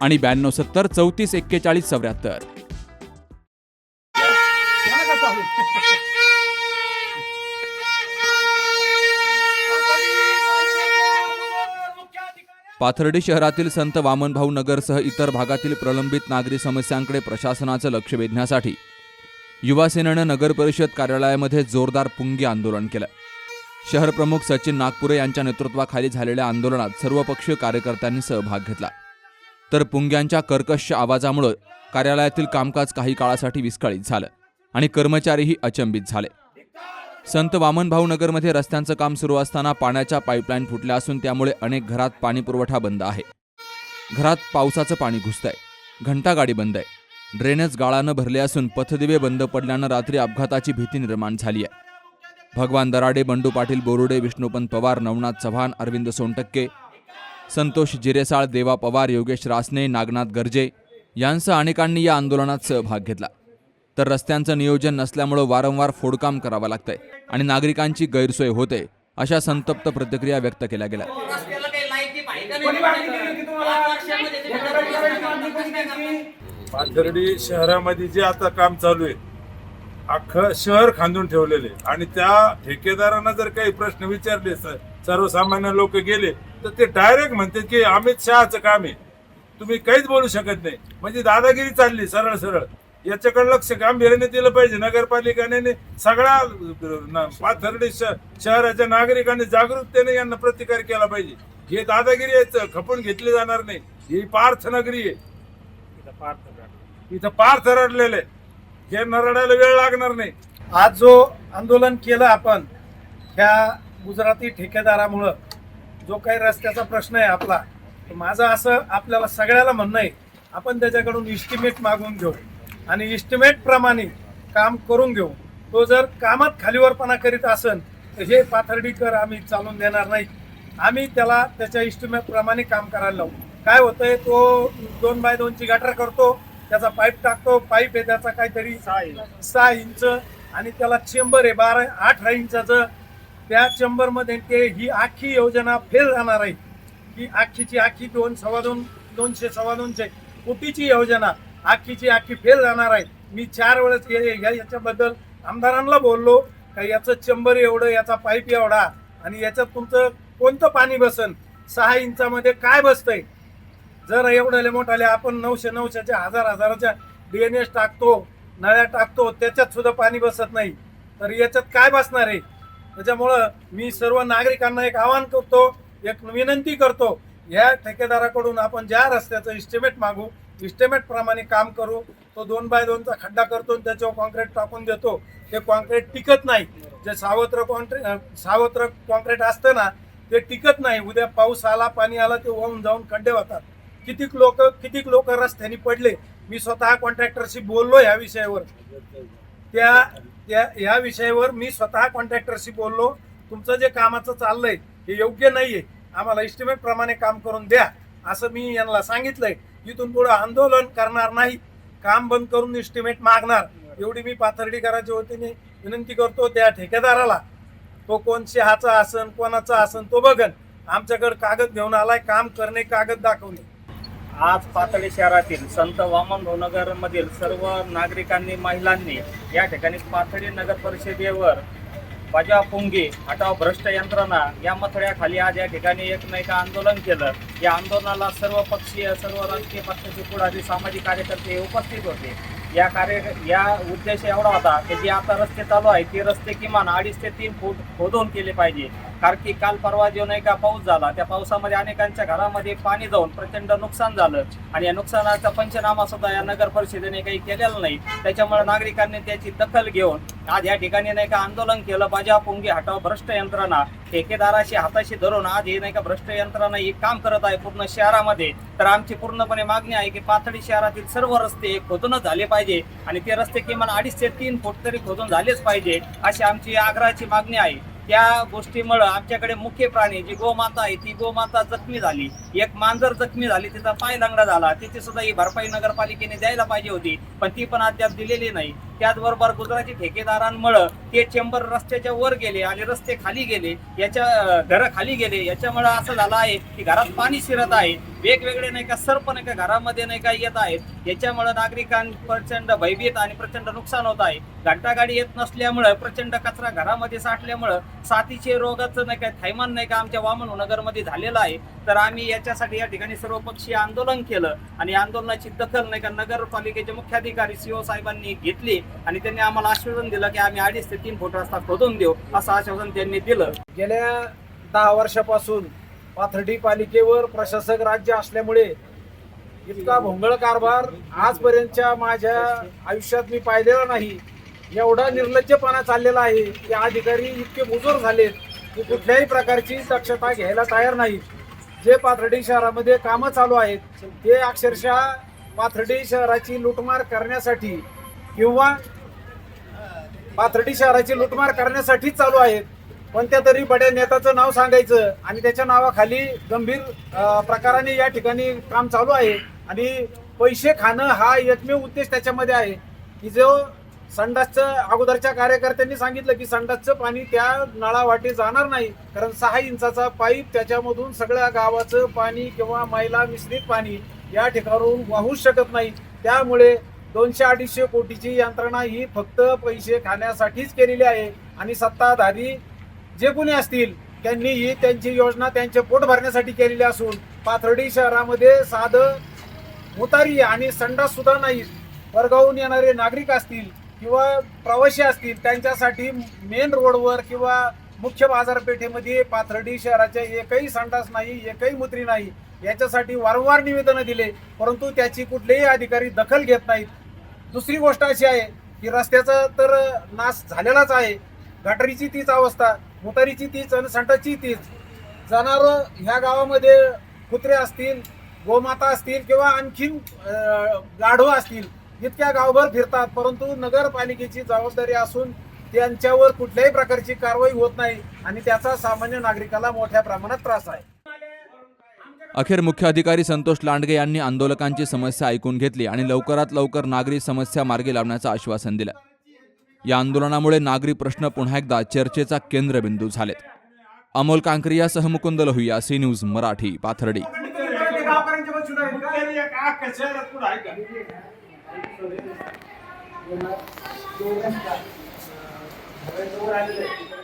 आणि ब्याण्णव सत्तर चौतीस एक्केचाळीस चौऱ्याहत्तर. पाथर्डी शहरातील संत वामनभाऊ नगरसह इतर भागातील प्रलंबित नागरी समस्यांकडे प्रशासनाचं लक्ष वेधण्यासाठी युवासेनेनं नगर परिषद कार्यालयामध्ये जोरदार पुंगी आंदोलन केलं. शहर प्रमुख सचिन नागपुरे यांच्या नेतृत्वाखाली झालेल्या आंदोलनात सर्वपक्षीय कार्यकर्त्यांनी सहभाग घेतला. तर पुंग्यांच्या कर्कश आवाजामुळं कार्यालयातील कामकाज काही काळासाठी विस्कळीत झालं आणि कर्मचारीही अचंबित झाले. संत वामनभाऊ नगरमध्ये रस्त्यांचं काम सुरू असताना पाण्याच्या पाईपलाईन फुटल्या असून त्यामुळे अनेक घरात पाणीपुरवठा बंद आहे. घरात पावसाचं पाणी घुसतंय. घंटागाडी बंद आहे. ड्रेनेज गाळानं भरले असून पथदिवे बंद पडल्यानं रात्री अपघाताची भीती निर्माण झाली आहे. भगवान दराडे बंडू पाटील बोरुडे विष्णुपंत पवार नवनाथ चव्हाण अरविंद सोनटक्के संतोष जिरेसाळ देवा पवार योगेश रासने नागनाथ गर्जे यांसह अनेकांनी या आंदोलनात सहभाग घेतला. तर रस्त्यांचं नियोजन नसल्यामुळं वारंवार फोडकाम करावं लागतंय आणि नागरिकांची गैरसोय होते अशा संतप्त प्रतिक्रिया व्यक्त केल्या गेल्या. पाथर्डी शहरामध्ये जे आता काम चालू आहे अख्खं शहर खांदून ठेवलेले आणि त्या ठेकेदारांना जर काही प्रश्न विचारले सर सर्वसामान्य लोक गेले तर ते डायरेक्ट म्हणतात की अमित शहाचं काम आहे. तुम्ही काहीच बोलू शकत नाही. म्हणजे दादागिरी चालली सरळ सरळ. याच्याकडे लक्ष गांभीर्याने दिलं पाहिजे. नगरपालिकेने सगळ्या पाथर्डी श- शहराच्या नागरिकांनी जागरूकतेने यांना प्रतिकार केला पाहिजे. हे दादागिरी आहे, खपून घेतली जाणार नाही. ही पार्थ नगरी आहे. इथं पार्थ रडलेले हे नरडायला वेळ लागणार नाही. आज जो आंदोलन केलं आपण त्या गुजराती ठेकेदारामुळं जो काही रस्त्याचा प्रश्न आहे आपला माझं असं आपल्याला सगळ्याला म्हणणं आहे आपण त्याच्याकडून इस्टिमेट मागून घेऊ आणि इस्टिमेट प्रमाणे काम करून घेऊ. तो जर कामात खालीवरपणा करीत असेल तर हे पाथर्डीकर आम्ही चालून देणार नाही. आम्ही त्याला त्याच्या इस्टिमेट प्रमाणे काम करायला लावू. काय होतंय तो दोन बाय दोनची गटर करतो त्याचा पाईप टाकतो पाईप आहे त्याचा काहीतरी सहा इंच. आणि त्याला चेंबर आहे बारा अठरा इंचाचं. त्या चेंबरमध्ये ते ही आखी योजना फेल जाणार आहे. ही आखीची आखी दोन सव्वा दोन दोनशे सव्वा दोनशे कोटीची योजना आखीची आखी फेल जाणार आहे. मी चार वेळेस या- याच्याबद्दल आमदारांना बोललो का याचं चेंबर एवढं याचा पाईप एवढा आणि याच्यात तुमचं कोणतं पाणी बसन सहा इंचामध्ये काय बसतंय? जर एवढ्याले मोठाले आपण नऊशे नऊशेच्या हजार हजाराच्या डीएनएस टाकतो नळ्या टाकतो त्याच्यात सुद्धा पाणी बसत नाही. तर याच्यात काय बसणार आहे? त्याच्यामुळं मी सर्व नागरिकांना एक आवाहन करतो एक विनंती करतो या ठेकेदाराकडून आपण ज्या रस्त्याचं इस्टिमेट मागू इस्टिमेट प्रमाणे काम करू तो दोन बाय दोनचा खड्डा करतो आणि त्याच्यावर कॉन्क्रीट टाकून देतो. ते कॉन्क्रीट टिकत नाही. जे सावत्र कॉन्क्रीट सावत्र कॉन्क्रीट असतं ना ते टिकत नाही. उद्या पाऊस आला पाणी आला ते वाहून जाऊन खड्डे होतात. कितीक लोक कितीक लोक रस्त्याने पडले? मी स्वतः कॉन्ट्रॅक्टरशी बोललो ह्या विषयावर. त्या त्या ह्या विषयावर मी स्वतः कॉन्ट्रॅक्टरशी बोललो. तुमचं जे कामाचं चाललंय हे योग्य नाहीये. आम्हाला इस्टिमेट प्रमाणे काम करून द्या. असं मी यांना सांगितलंय. इथून पुढे आंदोलन करणार नाही. काम बंद करून इस्टिमेट मागणार. एवढी मी पाथर्डीकराच्या वतीने विनंती करतो त्या ठेकेदाराला. तो कोण शहाचा आसन कोणाचा आसन तो बघन. आमच्याकडे कागद घेऊन आलाय. काम करणे कागद दाखवणे. आज पातळी शहरातील संत वामन नगर मधील सर्व नागरिकांनी महिलांनी या ठिकाणी पातळी नगर परिषदेवर बजाव पुंगी हटाव भ्रष्ट यंत्रणा या मथळ्याखाली आज या ठिकाणी एक आंदोलन केलं. या आंदोलनाला सर्व पक्षीय सर्व राजकीय पक्षाचे पुढारी सामाजिक कार्यकर्ते उपस्थित होते. या कार्य या उद्देश एवढा होता की जे आता रस्ते चालू आहे ते रस्ते किमान अडीच ते तीन फूट खोदून केले पाहिजे. कारण की काल परवा जो नाही का पाऊस झाला त्या पावसामध्ये अनेकांच्या घरामध्ये पाणी जाऊन प्रचंड नुकसान झालं. आणि या नुकसानाचा पंचनामा सुद्धा या नगर परिषदेने काही केलेला नाही. त्याच्यामुळे नागरिकांनी त्याची दखल घेऊन आज या ठिकाणी नाही का आंदोलन केलं. बाजा पुंगी हटाव भ्रष्ट यंत्रणा. ठेकेदाराशी हाताशी धरून आज हे नाही का भ्रष्ट यंत्रणा ही काम करत आहे पूर्ण शहरामध्ये. तर आमची पूर्णपणे मागणी आहे की पाथडी शहरातील सर्व रस्ते खोदूनच झाले पाहिजे आणि ते रस्ते किमान अडीच ते तीन फूट तरी खोदून झालेच पाहिजे अशी आमची आग्रहाची मागणी आहे. त्या गोष्टीमुळं आमच्याकडे मुख्य प्राणी जी गोमाता आहे ती गोमाता जखमी झाली. एक मांजर जखमी झाली तिचा पाय लंगडा झाला. तिची सुद्धा ही भरपाई नगरपालिकेने द्यायला पाहिजे होती पण ती पण अद्याप दिलेली नाही. त्याचबरोबर गुजराती ठेकेदारांमुळं ते चेंबर रस्त्याच्या वर गेले आणि रस्ते खाली गेले याच्या घरं खाली गेले. याच्यामुळं असं झालं आहे की घरात पाणी शिरत आहे. वेगवेगळे नाही का सर्प नाही का घरामध्ये नाही का येत आहेत. याच्यामुळं नागरिकां प्रचंड भयभीत आणि प्रचंड नुकसान होत आहे. घंटागाडी येत नसल्यामुळं प्रचंड कचरा घरामध्ये साठल्यामुळं साथीचे रोगाचं नाही का थैमान नाही का आमच्या वामन नगरमध्ये झालेलं आहे. तर आम्ही याच्यासाठी या ठिकाणी सर्वपक्षीय आंदोलन केलं. आणि आंदोलनाची दखल नाही का नगरपालिकेचे मुख्याधिकारी सीओ साहेबांनी घेतली आणि त्यांनी आम्हाला आश्वासन दिलं की आम्ही अडीच ते तीन फूट रस्ता खोदून देऊ असं आश्वासन त्यांनी दिलं. गेल्या दहा वर्षापासून पाथर्डी पालिकेवर प्रशासक राज्य असल्यामुळे इतका भोंगळ कारभार आजपर्यंतच्या माझ्या आयुष्यात मी पाहिलेला नाही. एवढा निर्लज्जपणा चाललेला आहे की अधिकारी इतके मुजूर झालेत की कुठल्याही प्रकारची दक्षता घ्यायला तयार नाहीत. जे पाथर्डी शहरामध्ये कामं चालू आहेत ते अक्षरशः पाथर्डी शहराची लुटमार करण्यासाठी किंवा पाथर्डी शहराची लुटमार करण्यासाठीच चालू आहेत. कोणत्या तरी बड्या नेत्याचं नाव सांगायचं आणि त्याच्या नावाखाली गंभीर प्रकाराने या ठिकाणी काम चालू आहे. आणि पैसे खाणं हा एकमेव उद्देश त्याच्यामध्ये आहे. की जो संडासचं अगोदरच्या कार्यकर्त्यांनी सांगितलं की संडासचं पाणी त्या नळावाटे जाणार नाही कारण सहा इंचाचा पाईप त्याच्यामधून सगळ्या गावाचं पाणी किंवा मैला मिश्रित पाणी या ठिकाणून वाहूच शकत नाही. त्यामुळे दोनशे अडीचशे कोटीची यंत्रणा ही फक्त पैसे खाण्यासाठीच केलेली आहे आणि सत्ताधारी जे कोणी असतील त्यांनी ही त्यांची योजना त्यांचे पोट भरण्यासाठी केलेली असून पाथर्डी शहरामध्ये साधं मुतारी आणि संडास सुद्धा नाही वर्गावून येणारे नागरिक असतील किंवा प्रवासी असतील त्यांच्यासाठी मेन रोडवर किंवा मुख्य बाजारपेठेमध्ये पाथर्डी शहराच्या एकही संडास नाही एकही मुत्री नाही याच्यासाठी वारंवार निवेदनं दिले परंतु त्याची कुठलेही अधिकारी दखल घेत नाहीत. दुसरी गोष्ट अशी आहे की रस्त्याचा तर नाश झालेलाच आहे. गटारीची तीच अवस्था मुतारीची तीच आणि संटाची तीच. जाणारं ह्या गावामध्ये कुत्रे असतील गोमाता असतील किंवा आणखीन गाढवं असतील इतक्या गावभर फिरतात परंतु नगरपालिकेची जबाबदारी असून त्यांच्यावर कुठल्याही प्रकारची कारवाई होत नाही आणि त्याचा सामान्य नागरिकाला मोठ्या प्रमाणात त्रास आहे. अखेर मुख्य अधिकारी संतोष लांडगे यांनी आंदोलकांची समस्या ऐकून घेतली आणि लवकरात लवकर नागरी समस्या मार्गी लावण्याचं आश्वासन दिलं. या आंदोलनामुळे नागरी प्रश्न पुन्हा एकदा चर्चेचा केंद्रबिंदू झालेत. अमोल कांकरियासह मुकुंद लोहिया सी न्यूज मराठी पाथर्डी. दोन असतात दोन आलेले